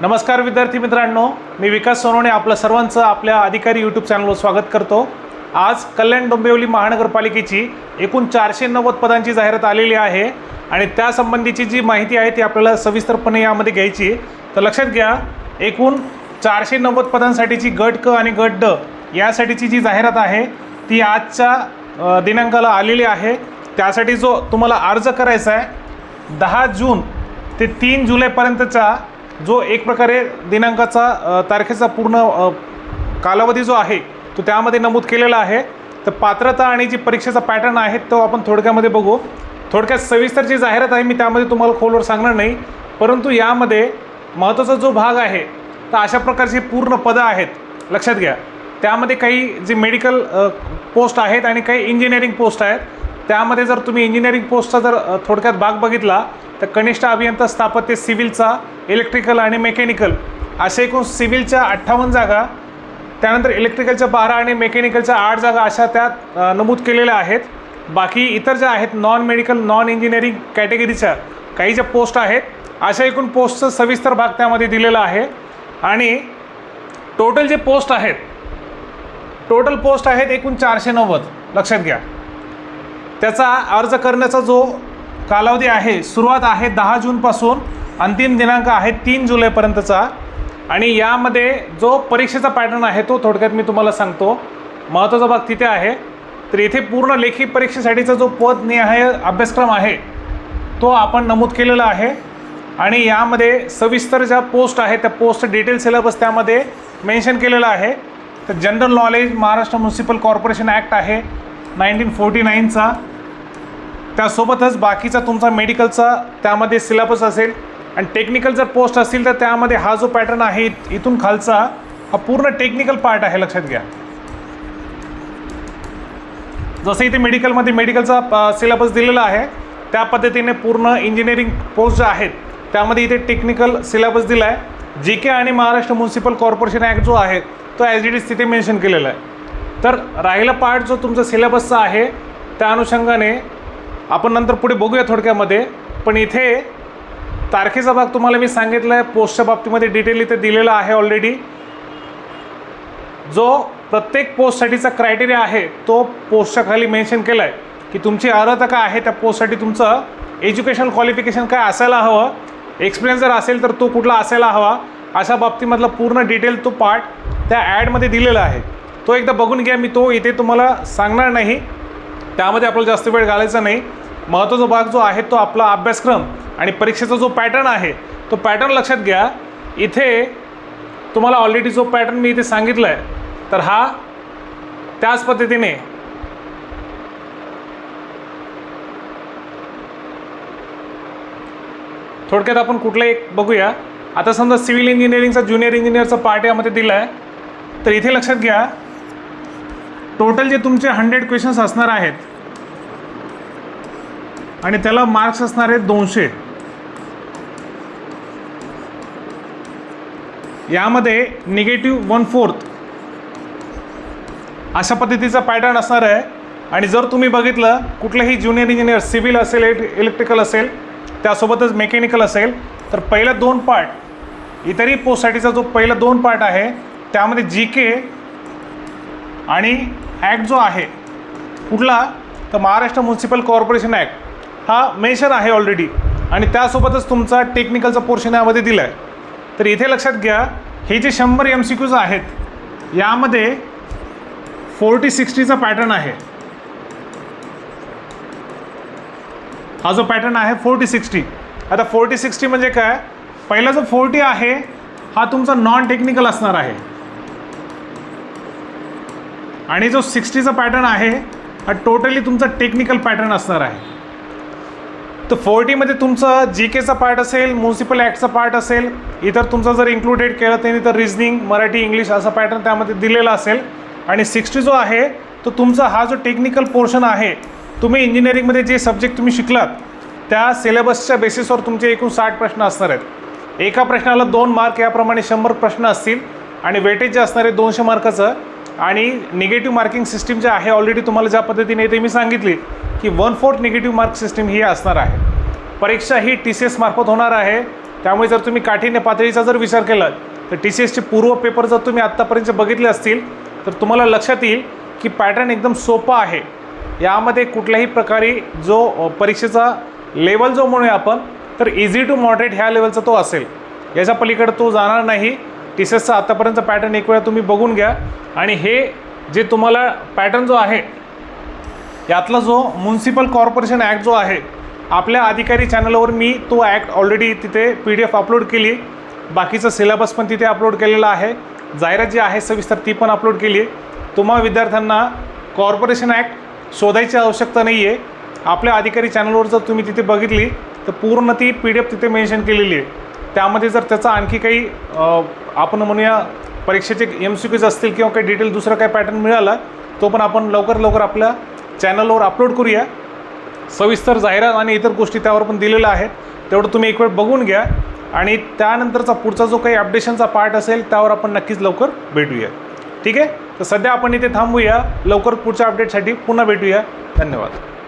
नमस्कार विद्यार्थी मित्रांनो मी विकास सोनवणे आपलं सर्वांचं आपल्या अधिकारी यूट्यूब चॅनलवर स्वागत करतो आज कल्याण डोंबिवली महानगरपालिकेची एकूण चारशे नव्वद पदांची जाहिरात आलेली आहे आणि त्यासंबंधीची जी माहिती आहे ती आपल्याला सविस्तरपणे यामध्ये घ्यायची आहे. तर लक्षात घ्या एकूण चारशे नव्वद पदांसाठीची गट क आणि गट ड यासाठीची जी जाहिरात आहे ती आजच्या दिनांकाला आलेली आहे त्यासाठी जो तुम्हाला अर्ज करायचा आहे दहा जून ते तीन जुलैपर्यंतचा जो एक प्रकारे दिनांकाचा तारखेचा पूर्ण कालावधी जो आहे तो त्यामध्ये नमूद केलेला आहे. तर पात्रता आणि जी परीक्षेचा पॅटर्न आहे तो आपण थोडक्यामध्ये बघू. थोडक्यात सविस्तर जी जाहिरात आहे मी त्यामध्ये तुम्हाला खोलवर सांगणार नाही. परंतु यामध्ये महत्त्वाचा जो भाग आहे तर अशा प्रकारची पूर्ण पदं आहेत. लक्षात घ्या. त्यामध्ये काही जे मेडिकल पोस्ट आहेत आणि काही इंजिनिअरिंग पोस्ट आहेत. त्यामध्ये जर तुम्ही इंजिनिअरिंग पोस्टचा जर थोडक्यात भाग बघितला तर कनिष्ठ अभियंता स्थापत्य सिव्हिलचा इलेक्ट्रिकल आणि मेकॅनिकल असे एकूण सिव्हिलच्या अठ्ठावन्न जागा त्यानंतर इलेक्ट्रिकलच्या बारा आणि मेकॅनिकलच्या आठ जागा अशा त्यात नमूद केलेल्या आहेत. बाकी इतर ज्या आहेत नॉन मेडिकल नॉन इंजिनिअरिंग कॅटेगरीच्या काही ज्या पोस्ट आहेत अशा एकूण पोस्टचं सविस्तर भाग त्यामध्ये दिलेला आहे. आणि टोटल जे पोस्ट आहेत टोटल पोस्ट आहेत एकूण चारशे नव्वद. लक्षात घ्या. त्याचा अर्ज करण्याचा जो कालावधी आहे सुरुवात आहे दहा जूनपासून अंतिम दिनांक आहे तीन जुलैपर्यंतचा. आणि यामध्ये जो परीक्षेचा पॅटर्न आहे तो थोडक्यात मी तुम्हाला सांगतो. महत्त्वाचा भाग तिथे आहे. तर इथे पूर्ण लेखी परीक्षेसाठीचा जो पदनिहाय अभ्यासक्रम आहे तो आपण नमूद केलेला आहे. आणि यामध्ये सविस्तर ज्या पोस्ट आहे त्या पोस्ट डिटेल सिलेबस त्यामध्ये मेन्शन केलेला आहे. तर general knowledge Maharashtra municipal corporation act आहे. नाईन्टीन फोर्टी नाईनचा. त्यासोबतच बाकीचा तुमचा मेडिकलचा त्यामध्ये सिलेबस असेल आणि टेक्निकल जर पोस्ट असतील तर त्यामध्ये हा जो पॅटर्न आहे इथून खालचा हा पूर्ण टेक्निकल पार्ट आहे लक्षात घ्या. जसं इथे मेडिकलमध्ये मेडिकलचा सिलेबस दिलेला आहे त्या पद्धतीने पूर्ण इंजिनिअरिंग पोस्ट ज्या आहेत त्यामध्ये इथे टेक्निकल सिलेबस दिला आहे जे के आणि महाराष्ट्र म्युन्सिपल कॉर्पोरेशन ॲक्ट जो आहे तो ॲज इट इज तिथे मेन्शन केलेला आहे. तर राहिला पार्ट जो तुमचा सिलेबसचा आहे त्या अनुषंगाने आपण नंतर पुढे बघूया थोडक्यामध्ये. पण इथे तारखेचा भाग तुम्हाला मी सांगितला आहे पोस्टच्या बाबतीमध्ये डिटेल इथे दिलेला आहे ऑलरेडी जो प्रत्येक पोस्टसाठीचा क्रायटेरिया आहे तो पोस्टच्या खाली मेन्शन केला आहे की तुमची अर्हता काय आहे त्या पोस्टसाठी तुमचं एज्युकेशन क्वालिफिकेशन काय असायला हवं? एक्सपिरियन्स जर असेल तर तो कुठला असायला हवा? अशा बाबतीमधला पूर्ण डिटेल तो पार्ट त्या ॲडमध्ये दिलेला आहे. तो एकदा बघून घ्या मी तो इथे तुम्हाला सांगणार नाही. त्यामध्ये आपल्याला जास्त वेळ घालायचा नाही. महत्त्वाचा भाग जो आहे तो आपला अभ्यासक्रम आणि परीक्षेचा जो पॅटर्न आहे तो पॅटर्न लक्षात घ्या. इथे तुम्हाला ऑलरेडी जो पॅटर्न मी इथे सांगितला आहे तर हा त्याच पद्धतीने थोडक्यात आपण कुठलं एक बघूया. आता समजा सिव्हिल इंजिनिअरिंगचा ज्युनियर इंजिनिअरचा पार्ट यामध्ये दिला आहे तर इथे लक्षात घ्या टोटल जे तुमचे हंड्रेड क्वेश्चन्स असणार आहेत आणि त्याला मार्क्स असणार आहेत दोनशे. यामध्ये निगेटिव्ह वन फोर्थ अशा पद्धतीचा पॅटर्न असणार आहे. आणि जर तुम्ही बघितलं कुठलंही ज्युनियर इंजिनियर सिव्हिल असेल इलेक्ट्रिकल असेल त्यासोबतच मेकॅनिकल असेल तर पहिला दोन पार्ट इतरही पोस्टसाठीचा जो पहिला दोन पार्ट आहे त्यामध्ये जी के आणि ॲक्ट जो आहे कुठला? तर महाराष्ट्र म्युन्सिपल कॉर्पोरेशन ॲक्ट हा मेन्शन आहे ऑलरेडी आणि त्यासोबतच तुमचा टेक्निकलचा पोर्शन यामध्ये दिला आहे तर इथे लक्षात घ्या हे जे शंभर एम सी क्यूज आहेत यामध्ये फोर्टी सिक्स्टीचा पॅटर्न आहे. हा जो पॅटर्न आहे फोर्टी सिक्स्टी आता फोर्टी सिक्स्टी म्हणजे काय? पहिला जो फोर्टी आहे हा तुमचा नॉन टेक्निकल असणार आहे. आणि जो सिक्स्टीचा पॅटर्न आहे हा टोटली तुमचा टेक्निकल पॅटर्न असणार आहे. तर फोर्टीमध्ये तुमचं जी केचा पार्ट असेल म्युन्सिपल ॲक्टचा पार्ट असेल इतर तुमचं जर इन्क्लुडेड केलं त्यांनी तर रिझनिंग मराठी इंग्लिश असा पॅटर्न त्यामध्ये दिलेला असेल. आणि सिक्स्टी जो आहे तो तुमचा हा जो टेक्निकल पोर्शन आहे तुम्ही इंजिनिअरिंगमध्ये जे सब्जेक्ट तुम्ही शिकलात त्या सिलेबसच्या बेसिसवर तुमचे एकूण साठ प्रश्न असणार आहेत. एका प्रश्नाला दोन मार्क याप्रमाणे शंभर प्रश्न असतील आणि वेटेज जे असणार आहे दोनशे मार्काचं आणि निगेटिव्ह मार्किंग सिस्टीम जे आहे ऑलरेडी तुम्हाला ज्या पद्धतीने ते मी सांगितली की one fourth negative mark system ही असणार आहे. परीक्षा ही टी सी एसमार्फत होणार आहे. त्यामुळे जर तुम्ही काठीण्य पातळीचा जर विचार केला तर टी सी एसचे पूर्व पेपर जर तुम्ही आत्तापर्यंत बघितले असतील तर तुम्हाला लक्षात येईल की पॅटर्न एकदम सोपा आहे. यामध्ये कुठल्याही प्रकारे जो परीक्षेचा लेवल जो म्हणूया आपण तर इझी टू मॉडरेट ह्या लेवलचा तो असेल. याच्या पलीकडे तो जाणार नाही. टी सी एसचा पॅटर्न एक वेळा तुम्ही बघून घ्या. आणि हे जे तुम्हाला पॅटर्न जो आहे यातला जो म्युन्सिपल कॉर्पोरेशन ॲक्ट जो आहे आपल्या अधिकारी चॅनलवर मी तो ॲक्ट ऑलरेडी तिथे पी डी एफ अपलोड केली. बाकीचं सिलेबस पण तिथे अपलोड केलेला आहे. जाहिरात जी आहे सविस्तर ती पण अपलोड केली. आहे तुम्हा विद्यार्थ्यांना कॉर्पोरेशन ॲक्ट शोधायची आवश्यकता नाही आहे आपल्या अधिकारी चॅनलवर जर तुम्ही तिथे बघितली तर पूर्ण ती पी डी एफ तिथे मेन्शन केलेली आहे. त्यामध्ये जर त्याचा आणखी काही आपण म्हणूया परीक्षेचे एम सी क्यूज असतील किंवा काही डिटेल दुसरा काही पॅटर्न मिळाला तो पण आपण लवकर लवकर आपल्या चॅनलवर अपलोड करूया. सविस्तर जाहिरात आणि इतर गोष्टी त्यावर पण दिलेल्या आहेत. तेवढं तुम्ही एक वेळ बघून घ्या आणि त्यानंतरचा पुढचा जो काही अपडेशनचा पार्ट असेल त्यावर आपण नक्कीच लवकर भेटूया. ठीक आहे? तर सध्या आपण इथे थांबूया. लवकर पुढच्या अपडेटसाठी पुन्हा भेटूया. धन्यवाद.